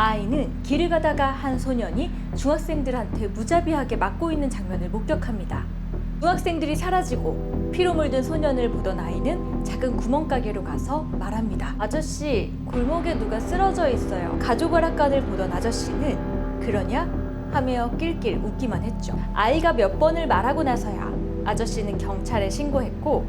아이는 길을 가다가 한 소년이 중학생들한테 무자비하게 맞고 있는 장면을 목격합니다. 중학생들이 사라지고 피로 물든 소년을 보던 아이는 작은 구멍가게로 가서 말합니다. 아저씨, 골목에 누가 쓰러져 있어요. 가족 오락관을 보던 아저씨는 그러냐? 하며 낄낄 웃기만 했죠. 아이가 몇 번을 말하고 나서야 아저씨는 경찰에 신고했고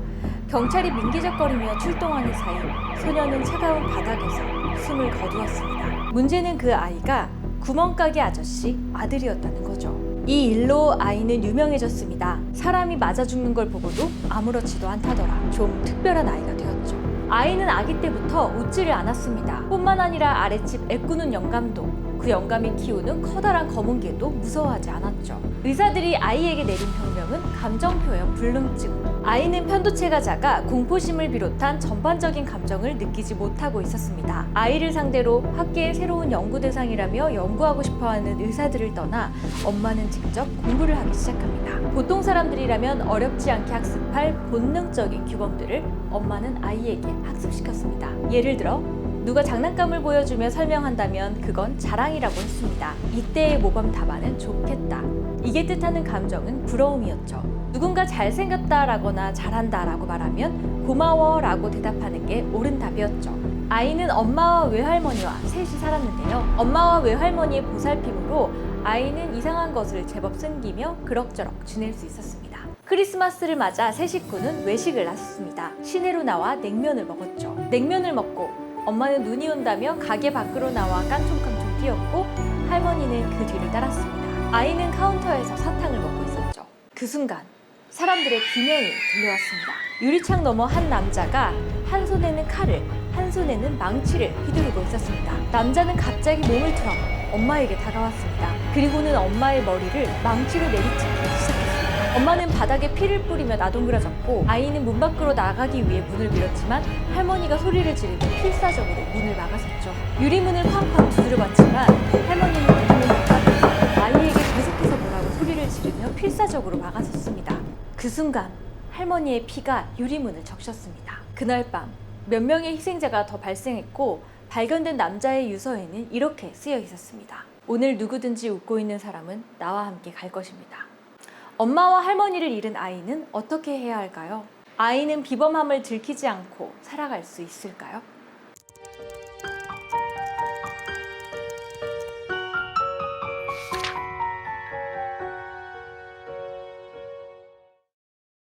경찰이 민기적거리며 출동하는 사이 소년은 차가운 바닥에서 숨을 거두었습니다. 문제는 그 아이가 구멍가게 아저씨 아들이었다는 거죠. 이 일로 아이는 유명해졌습니다. 사람이 맞아 죽는 걸 보고도 아무렇지도 않다더라. 좀 특별한 아이가 되었죠. 아이는 아기 때부터 웃지를 않았습니다. 뿐만 아니라 아랫집 애꾸는 영감도 그 영감이 키우는 커다란 검은 개도 무서워하지 않았죠. 의사들이 아이에게 내린 병명은 감정표현 불능증. 아이는 편도체가 작아 공포심을 비롯한 전반적인 감정을 느끼지 못하고 있었습니다. 아이를 상대로 학계의 새로운 연구 대상이라며 연구하고 싶어하는 의사들을 떠나 엄마는 직접 공부를 하기 시작합니다. 보통 사람들이라면 어렵지 않게 학습할 본능적인 규범들을 엄마는 아이에게 학습시켰습니다. 예를 들어 누가 장난감을 보여주며 설명한다면 그건 자랑이라고 했습니다. 이때의 모범 답안은 좋겠다. 이게 뜻하는 감정은 부러움이었죠. 누군가 잘생겼다라거나 잘한다라고 말하면 고마워라고 대답하는 게 옳은 답이었죠. 아이는 엄마와 외할머니와 셋이 살았는데요. 엄마와 외할머니의 보살핌으로 아이는 이상한 것을 제법 숨기며 그럭저럭 지낼 수 있었습니다. 크리스마스를 맞아 세 식구는 외식을 나섰습니다. 시내로 나와 냉면을 먹었죠. 냉면을 먹고 엄마는 눈이 온다며 가게 밖으로 나와 깡총깡총 뛰었고 할머니는 그 뒤를 따랐습니다. 아이는 카운터에서 사탕을 먹고 있었죠. 그 순간 사람들의 비명이 들려왔습니다. 유리창 너머 한 남자가 한 손에는 칼을 한 손에는 망치를 휘두르고 있었습니다. 남자는 갑자기 몸을 틀어 엄마에게 다가왔습니다. 그리고는 엄마의 머리를 망치로 내리치기 시작했습니다. 엄마는 바닥에 피를 뿌리며 나동그라졌고 아이는 문 밖으로 나가기 위해 문을 밀었지만 할머니가 소리를 지르며 필사적으로 문을 막아섰죠. 유리문을 쾅쾅 두드려봤지만 할머니는 문을 못 닫아서 아이에게 계속해서 뭐라고 소리를 지르며 필사적으로 막아섰습니다. 그 순간 할머니의 피가 유리문을 적셨습니다. 그날 밤 몇 명의 희생자가 더 발생했고 발견된 남자의 유서에는 이렇게 쓰여 있었습니다. 오늘 누구든지 웃고 있는 사람은 나와 함께 갈 것입니다. 엄마와 할머니를 잃은 아이는 어떻게 해야 할까요? 아이는 비범함을 들키지 않고 살아갈 수 있을까요?